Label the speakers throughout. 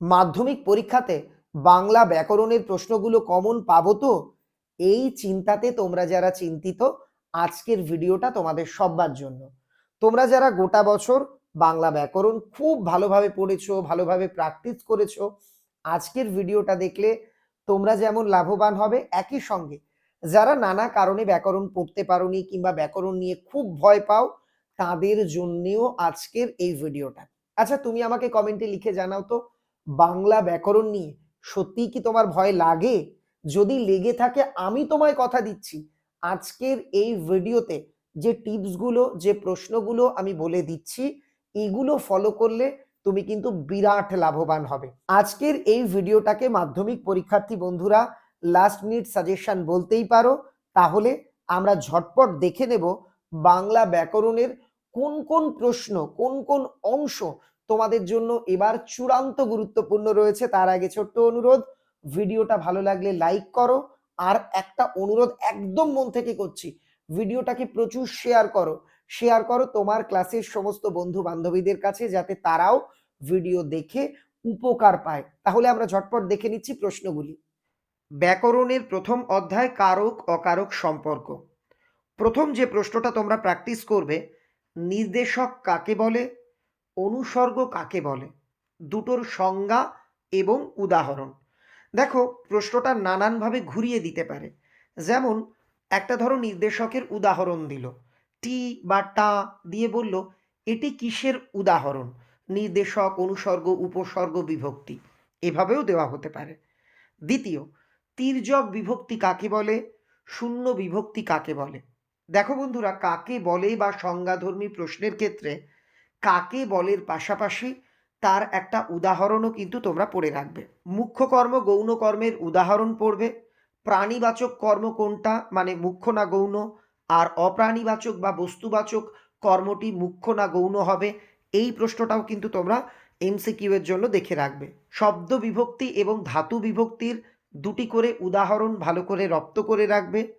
Speaker 1: মাধ্যমিক পরীক্ষাতে বাংলা ব্যাকরণের প্রশ্নগুলো কমন পাবো তো? এই চিন্তাতে তোমরা যারা চিন্তিত, আজকের ভিডিওটা তোমাদের সবার জন্য। তোমরা যারা গোটা বছর বাংলা ব্যাকরণ খুব ভালোভাবে পড়েছো, ভালোভাবে প্র্যাকটিস করেছ, আজকের ভিডিওটা দেখলে তোমরা যেমন লাভবান হবে, একই সঙ্গে যারা নানা কারণে ব্যাকরণ পড়তে পারোনি কিংবা ব্যাকরণ নিয়ে খুব ভয় পাও, তাদের জন্যেও আজকের এই ভিডিওটা। আচ্ছা তুমি আমাকে কমেন্টে লিখে জানাও তো বাংলা ব্যাকরণ নিয়ে সত্যিই কি তোমার ভয় লাগে? যদি লেগে থাকে, আমি তোমায় কথা দিচ্ছি। আজকের এই ভিডিওতে যে টিপসগুলো, যে প্রশ্নগুলো আমি বলে দিচ্ছি, এগুলো ফলো করলে তুমি কিন্তু বিরাট লাভবান হবে। আজকের এই ভিডিওটাকে মাধ্যমিক পরীক্ষার্থী বন্ধুরা লাস্ট মিনিট সাজেশন বলতেই পারো। তাহলে আমরা ঝটপট দেখে নেব বাংলা ব্যাকরণের কোন কোন প্রশ্ন, কোন কোন অংশ তোমাদের জন্য এবার চূড়ান্ত গুরুত্বপূর্ণ রয়েছে। তার আগে ছোট্ট অনুরোধ, ভিডিওটা ভালো লাগলে লাইক করো। আর একটা অনুরোধ একদম মন থেকে করছি, ভিডিওটাকে প্রচুর শেয়ার করো। শেয়ার করো তোমার ক্লাসের সমস্ত বন্ধু বান্ধবীদের কাছে যাতে তারাও ভিডিও দেখে উপকার পায়। তাহলে আমরা ঝটপট দেখে নিচ্ছি প্রশ্নগুলি। ব্যাকরণের প্রথম অধ্যায়, কারক, অকারক সম্পর্ক। প্রথম যে প্রশ্নটা তোমরা প্র্যাকটিস করবে, নির্দেশক কাকে বলে? অনুসর্গ কাকে বলে? দুটোর সংজ্ঞা এবং উদাহরণ। দেখো, প্রশ্নটা নানানভাবে ঘুরিয়ে দিতে পারে। যেমন, একটা ধরো নির্দেশকের উদাহরণ দিল। টি বা টা দিয়ে বলল, এটি কিসের উদাহরণ? নির্দেশক, অনুসর্গ, উপসর্গ, বিভক্তি। এভাবেও দেওয়া হতে পারে। দ্বিতীয়, তির্যক বিভক্তি কাকে বলে? শূন্য বিভক্তি কাকে বলে? দেখো বন্ধুরা, কাকে বলে বা সংজ্ঞাধর্মী প্রশ্নের ক্ষেত্রে কাকে বলের পাশাপাশি তার একটা উদাহরণও কিন্তু তোমরা পড়ে রাখবে। মুখ্য কর্ম গৌণ কর্মের উদাহরণ পড়বে। প্রাণীবাচক কর্ম কোনটা? মানে মুখ্য না গৌণ? আর অপ্রাণীবাচক বা বস্তুবাচক কর্মটি মুখ্য না গৌণ হবে? এই প্রশ্নটাও কিন্তু তোমরা এমসিকিউ এর জন্য দেখে রাখবে। শব্দ বিভক্তি এবং ধাতু বিভক্তির দুটি করে উদাহরণ ভালো করে রপ্ত করে রাখবে।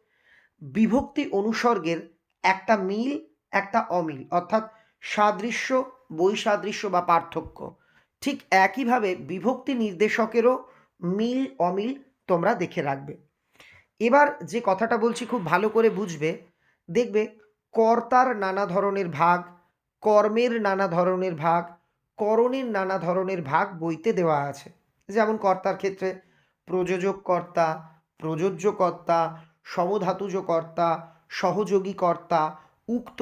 Speaker 1: বিভক্তি অনুসর্গের একটা মিল, একটা অমিল। অর্থাৎ সাদৃশ্য, বৈসাদৃশ্য বা পার্থক্য। ঠিক একইভাবে বিভক্তি নির্দেশকেরও মিল, অমিল তোমরা দেখে রাখবে। এবার যে কথাটা বলছি খুব ভালো করে বুঝবে, দেখবে কর্তার নানা ধরনের ভাগ, কর্মের নানা ধরনের ভাগ, করণের নানা ধরনের ভাগ বইতে দেওয়া আছে। যেমন কর্তার ক্ষেত্রে প্রযোজক কর্তা প্রযোজ্য কর্তা সমধাতুজ কর্তা সহযোগী কর্তা উক্ত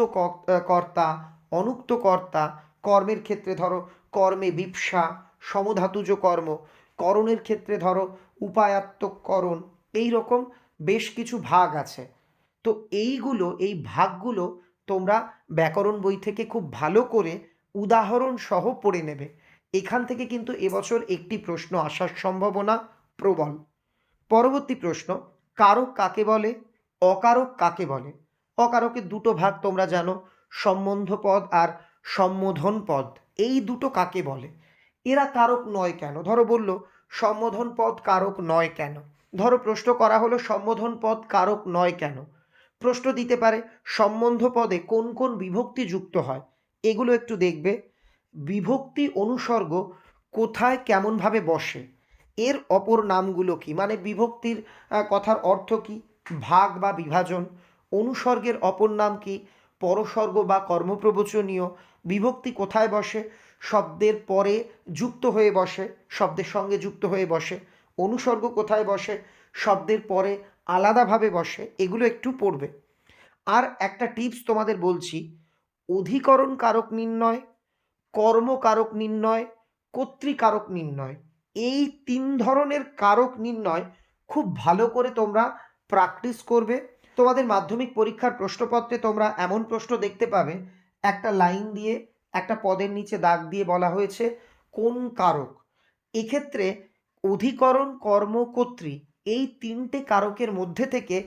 Speaker 1: কর্তা অনুক্ত কর্তা কর্মের ক্ষেত্রে ধরো কর্মে বিপসা, সমধাতুজ কর্ম, করণের ক্ষেত্রে ধরো উপায়াত্মক করণ এই রকম বেশ কিছু ভাগ আছে। তো এইগুলো, এই ভাগগুলো তোমরা ব্যাকরণ বই থেকে খুব ভালো করে উদাহরণ সহ পড়ে নেবে। এখান থেকে কিন্তু এবছর একটি প্রশ্ন আসার সম্ভাবনা প্রবল। পরবর্তী প্রশ্ন, কারক কাকে বলে? অকারক কাকে বলে? অকারকের দুটো ভাগ তোমরা জানো সম্বন্ধ পদ আর সম্বোধন পদ এই দুটো কাকে বলে? এরা কারক নয় কেন? ধরো বলল সম্বোধন পদ কারক নয় কেন? ধরো প্রশ্ন করা হলো সম্বোধন পদ কারক নয় কেন? প্রশ্ন দিতে পারে সম্বন্ধ পদে কোন কোন বিভক্তি যুক্ত হয়? এগুলো একটু দেখবে। বিভক্তি অনুসর্গ কোথায় কেমনভাবে বসে? এর অপর নামগুলো কি? মানে বিভক্তির কথার অর্থ কি? ভাগ বা বিভাজন। অনুসর্গের অপর নাম কি? পরসর্গ বা কর্মপ্রবচনীয় বিভক্তি কোথায় বসে? শব্দের পরে যুক্ত হয়ে বসে, শব্দের সঙ্গে যুক্ত হয়ে বসে। অনুসর্গ কোথায় বসে? শব্দের পরে আলাদাভাবে বসে। এগুলো একটু পড়বে। আর একটা টিপস তোমাদের বলছি। অধিকরণ কারক নির্ণয় কর্মকারক নির্ণয় কর্তৃকারক নির্ণয়। এই তিন ধরনের কারক নির্ণয় খুব ভালো করে তোমরা প্র্যাকটিস করবে। তোমাদের মাধ্যমিক পরীক্ষার প্রশ্নপত্রে তোমরা এমন প্রশ্ন দেখতে পাবে। একটা লাইন দিয়ে, একটা পদের নিচে দাগ দিয়ে বলা হয়েছে, কোন কারক? এক্ষেত্রে অধিকরণ কর্ম কর্তৃ এই তিনটে কারকের মধ্যে থেকে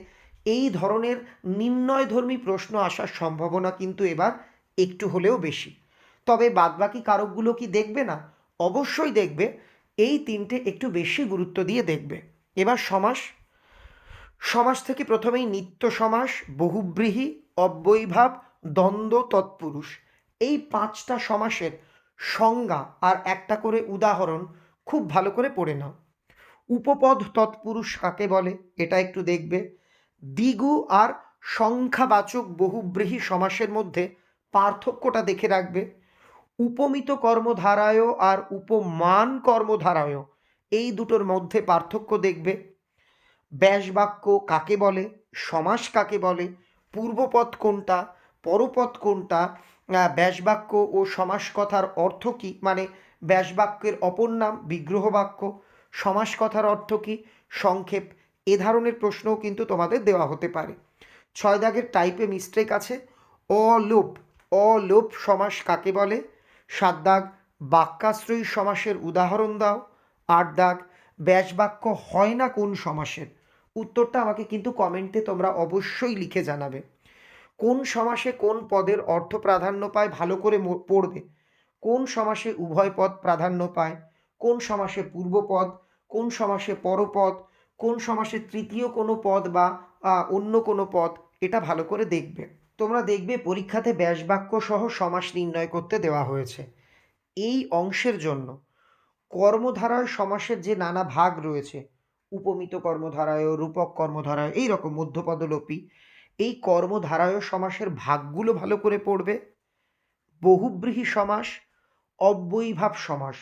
Speaker 1: এই ধরনের নির্ণয়ধর্মী প্রশ্ন আসার সম্ভাবনা কিন্তু এবার একটু হলেও বেশি। তবে বাদবাকি কারকগুলো কি দেখবে না? অবশ্যই দেখবে। এই তিনটে একটু বেশি গুরুত্ব দিয়ে দেখবে। এবার সমাস সমাস থেকে প্রথমেই নিত্য সমাস, বহুব্রীহি, অব্যয়ীভাব, দ্বন্দ্ব, তৎপুরুষ। এই পাঁচটা সমাসের সংজ্ঞা আর একটা করে উদাহরণ খুব ভালো করে পড়ে নাও। উপপদ তৎপুরুষ কাকে বলে? এটা একটু দেখবে। দ্বিগু আর সংখ্যাবাচক বহুব্রীহি সমাসের মধ্যে পার্থক্যটা দেখে রাখবে। উপমিত কর্মধারায় আর উপমান কর্মধারায় এই দুটোর মধ্যে পার্থক্য দেখবে। ব্যাসবাক্য কাকে বলে? সমাস কাকে বলে? পূর্বপদ কোনটা? পরপদ কোনটা? ব্যাসবাক্য ও সমাস কথার অর্থ কী? মানে ব্যাসবাক্যের অপর নাম বিগ্রহ বাক্য সমাস কথার অর্থ কী? সংক্ষেপ। এ ধরনের প্রশ্নও কিন্তু তোমাদের দেওয়া হতে পারে। ছয় দাগের টাইপে মিস্টেক আছে। অলোপ। অলোপ সমাস কাকে বলে? সাত দাগ, বাক্যাশ্রয়ী সমাসের উদাহরণ দাও। আট দাগ, ব্যাসবাক্য হয় না কোন সমাসের? উত্তরটা আমাকে কিন্তু কমেন্টে তোমরা অবশ্যই লিখে জানাবে। কোন সমাসে কোন পদের অর্থ প্রাধান্য পায় ভালো করে পড়বে। কোন সমাসে উভয় পদ প্রাধান্য পায়। কোন সমাসে পূর্বপদ কোন সমাসে পরপদ কোন সমাসে তৃতীয় কোনো পদ বা অন্য কোনো পদ, এটা ভালো করে দেখবে। তোমরা দেখবে পরীক্ষাতে ব্যাসবাক্য সহ সমাস নির্ণয় করতে দেওয়া হয়েছে। এই অংশের জন্য কর্মধারায় সমাসের যে নানা ভাগ রয়েছে উপমিত কর্মধারায়, রূপক কর্মধারায়, এই রকম মধ্যপদলোপী, এই কর্মধারায় সমাসের ভাগগুলো ভালো করে পড়বে। বহুব্রীহি সমাস, অব্যয়ীভাব সমাস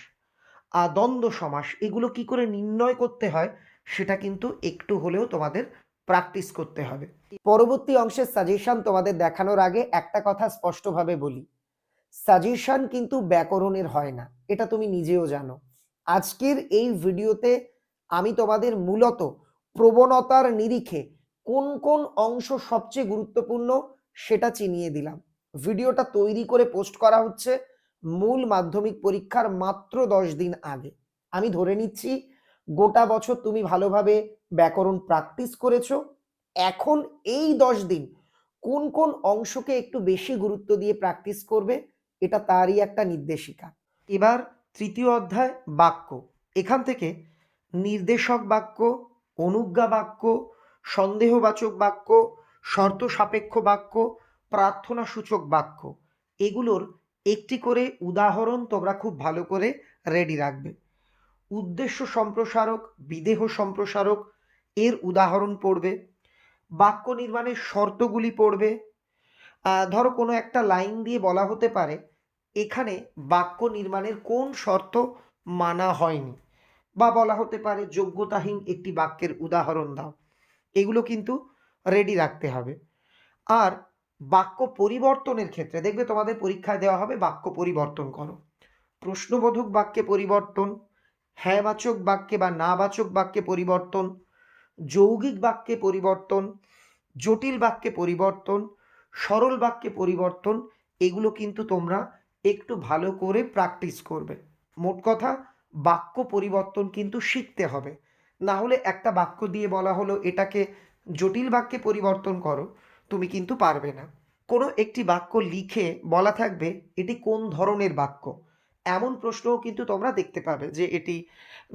Speaker 1: আর দ্বন্দ্ব সমাস, এগুলো কি করে নির্ণয় করতে হয়, সেটা কিন্তু একটু হলেও তোমাদের প্র্যাকটিস করতে হবে। পরবর্তী অংশের সাজেশন তোমাদের দেখানোর আগে একটা কথা স্পষ্টভাবে বলি। সাজেশন কিন্তু ব্যাকরণের হয় না, এটা তুমি নিজেও জানো। আজকের এই ভিডিওতে আমি তোমাদের মূলত প্রবণতার নিরিখে কোন কোন অংশ সবচেয়ে গুরুত্বপূর্ণ সেটা চিনিয়ে দিলাম। ভিডিওটা তৈরি করে পোস্ট করা হচ্ছে মূল মাধ্যমিক পরীক্ষার মাত্র দশ দিন আগে। আমি ধরে নিচ্ছি গোটা বছর তুমি ভালোভাবে ব্যাকরণ প্র্যাকটিস করেছ। এখন এই দশ দিন কোন কোন অংশকে একটু বেশি গুরুত্ব দিয়ে প্র্যাকটিস করবে এটা তারই একটা নির্দেশিকা। এবার তৃতীয় অধ্যায় বাক্য। এখান থেকে নির্দেশক বাক্য, অনুজ্ঞা বাক্য, সন্দেহবাচক বাক্য শর্ত সাপেক্ষ বাক্য প্রার্থনা সূচক বাক্য। এগুলোর একটি করে উদাহরণ তোমরা খুব ভালো করে রেডি রাখবে। উদ্দেশ্য সম্প্রসারক, বিদেহ সম্প্রসারক, এর উদাহরণ পড়বে। বাক্য নির্মাণের শর্তগুলি পড়বে। ধরো কোনো একটা লাইন দিয়ে বলা হতে পারে, এখানে বাক্য নির্মাণের কোন শর্ত মানা হয়নি। বা বলা হতে পারে যোগ্যতাহীন একটি বাক্যের উদাহরণ দাও। এগুলো কিন্তু রেডি রাখতে হবে। আর বাক্য পরিবর্তনের ক্ষেত্রে, দেখবে তোমাদের পরীক্ষায় দেওয়া হবে বাক্য পরিবর্তন করো। প্রশ্নবোধক বাক্যে পরিবর্তন, হ্যাঁবাচক বাক্যে বা নাবাচক বাক্যে পরিবর্তন, যৌগিক বাক্যে পরিবর্তন, জটিল বাক্যে পরিবর্তন, সরল বাক্যে পরিবর্তন, এগুলো কিন্তু তোমরা একটু ভালো করে প্র্যাকটিস করবে। মোট কথা বাক্য পরিবর্তন কিন্তু শিখতে হবে। না হলে একটা বাক্য দিয়ে বলা হলো, এটাকে জটিল বাক্যে পরিবর্তন করো, তুমি কিন্তু পারবে না। কোনো একটি বাক্য লিখে বলা থাকবে, এটি কোন ধরনের বাক্য? এমন প্রশ্নও কিন্তু তোমরা দেখতে পাবে যে এটি,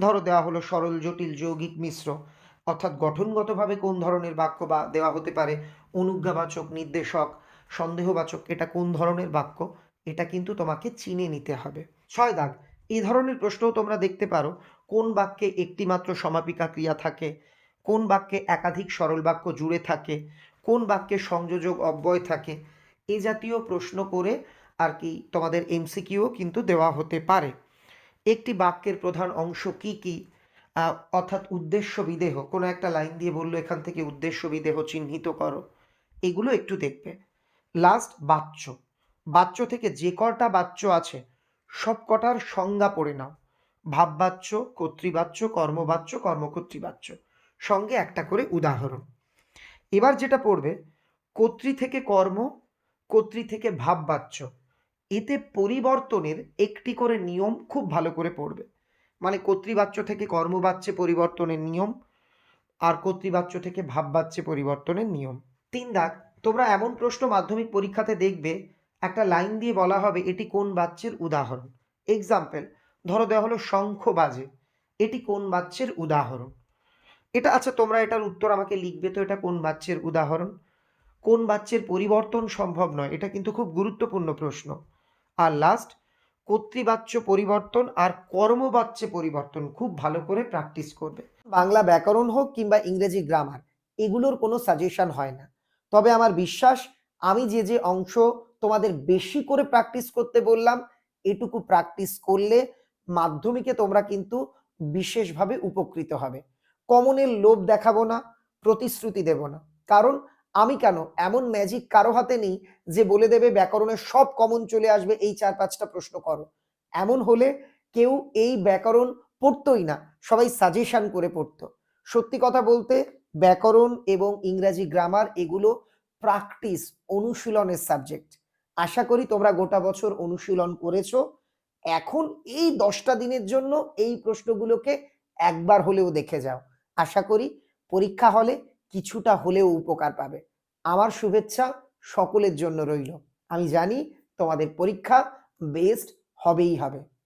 Speaker 1: ধরো দেওয়া হলো সরল, জটিল, যৌগিক, মিশ্র। অর্থাৎ গঠনগতভাবে কোন ধরনের বাক্য বা দেওয়া হতে পারে, অনুজ্ঞাবাচক, নির্দেশক, সন্দেহবাচক, এটা কোন ধরনের বাক্য? এটা কিন্তু তোমাকে চিনে নিতে হবে। ছয় দাগ। এই ধরনের প্রশ্নও তোমরা দেখতে পারো। কোন বাক্যে একটিমাত্র সমাপিকা ক্রিয়া থাকে? কোন বাক্যে একাধিক সরল বাক্য জুড়ে থাকে? কোন বাক্যে সংযোজক অব্যয় থাকে? এ জাতীয় প্রশ্ন করে আর কি তোমাদের এমসিকিউও কিন্তু দেওয়া হতে পারে। একটি বাক্যের প্রধান অংশ কি কি? অর্থাৎ উদ্দেশ্য বিদেহ। কোনো একটা লাইন দিয়ে বলল, এখান থেকে উদ্দেশ্য বিদেহ চিহ্নিত করো। এগুলো একটু দেখবে। লাস্ট বাচ্য। বাচ্য থেকে যে কটা বাচ্য আছে সব কটার সংজ্ঞা পড়ে নাও। ভাববাচ্য, কর্তৃবাচ্য, কর্মবাচ্য, কর্মকর্তৃবাচ্য। সঙ্গে একটা করে উদাহরণ। এবার যেটা পড়বে, কর্তৃ থেকে কর্ম, কর্তৃ থেকে ভাববাচ্য। এতে পরিবর্তনের একটি করে নিয়ম খুব ভালো করে পড়বে। মানে কর্তৃবাচ্য থেকে কর্মবাচ্যে পরিবর্তনের নিয়ম আর কর্তৃবাচ্য থেকে ভাববাচ্যে পরিবর্তনের নিয়ম। তিন দাগ, তোমরা এমন প্রশ্ন মাধ্যমিক পরীক্ষাতে দেখবে একটা লাইন দিয়ে বলা হবে এটি কোন বাচ্যের উদাহরণ। এক্সাম্পল ধরো দেওয়া হলো শঙ্খ বাজে। এটি কোন বাচ্যের উদাহরণ? এটা আচ্ছা তোমরা এটার উত্তর আমাকে লিখবে তো এটা কোন বাচ্যের উদাহরণ? কোন বাচ্যের পরিবর্তন সম্ভব নয়? এটা কিন্তু খুব গুরুত্বপূর্ণ প্রশ্ন। আর লাস্ট কর্তৃবাচ্য পরিবর্তন আর কর্মবাচ্য পরিবর্তন খুব ভালো করে প্র্যাকটিস করবে। বাংলা ব্যাকরণ হোক কিংবা ইংরেজি গ্রামার এগুলোর কোনো সাজেশন হয় না। তবে আমার বিশ্বাস, আমি যে যে অংশ তোমাদের বেশি করে প্র্যাকটিস করতে বললাম, এটুকু প্র্যাকটিস করলে মাধ্যমিকে তোমরা কিন্তু বিশেষভাবে উপকৃত হবে। কমনের লোভ দেখাবো না, প্রতিশ্রুতি দেব না। কারণ আমি কেন? এমন ম্যাজিক কারও হাতে নেই যে বলে দেবে ব্যাকরণের সব কমন চলে আসবে, এই চার পাঁচটা প্রশ্ন করো। এমন হলে কেউ এই ব্যাকরণ পড়তোই না, সবাই সাজেশন করে পড়তো। সত্যি কথা বলতে, ব্যাকরণ এবং ইংরাজি গ্রামার এগুলো প্র্যাকটিস অনুশীলনের সাবজেক্ট আশা করি তোমরা গোটা বছর অনুশীলন করেছ। এখন এই দশটা দিনের জন্য এই প্রশ্নগুলোকে একবার হলেও দেখে যাও। আশা করি পরীক্ষা হলে কিছুটা হলেও উপকার পাবে। আমার শুভেচ্ছা সকলের জন্য রইল। আমি জানি তোমাদের পরীক্ষা বেস্ট হবেই হবে।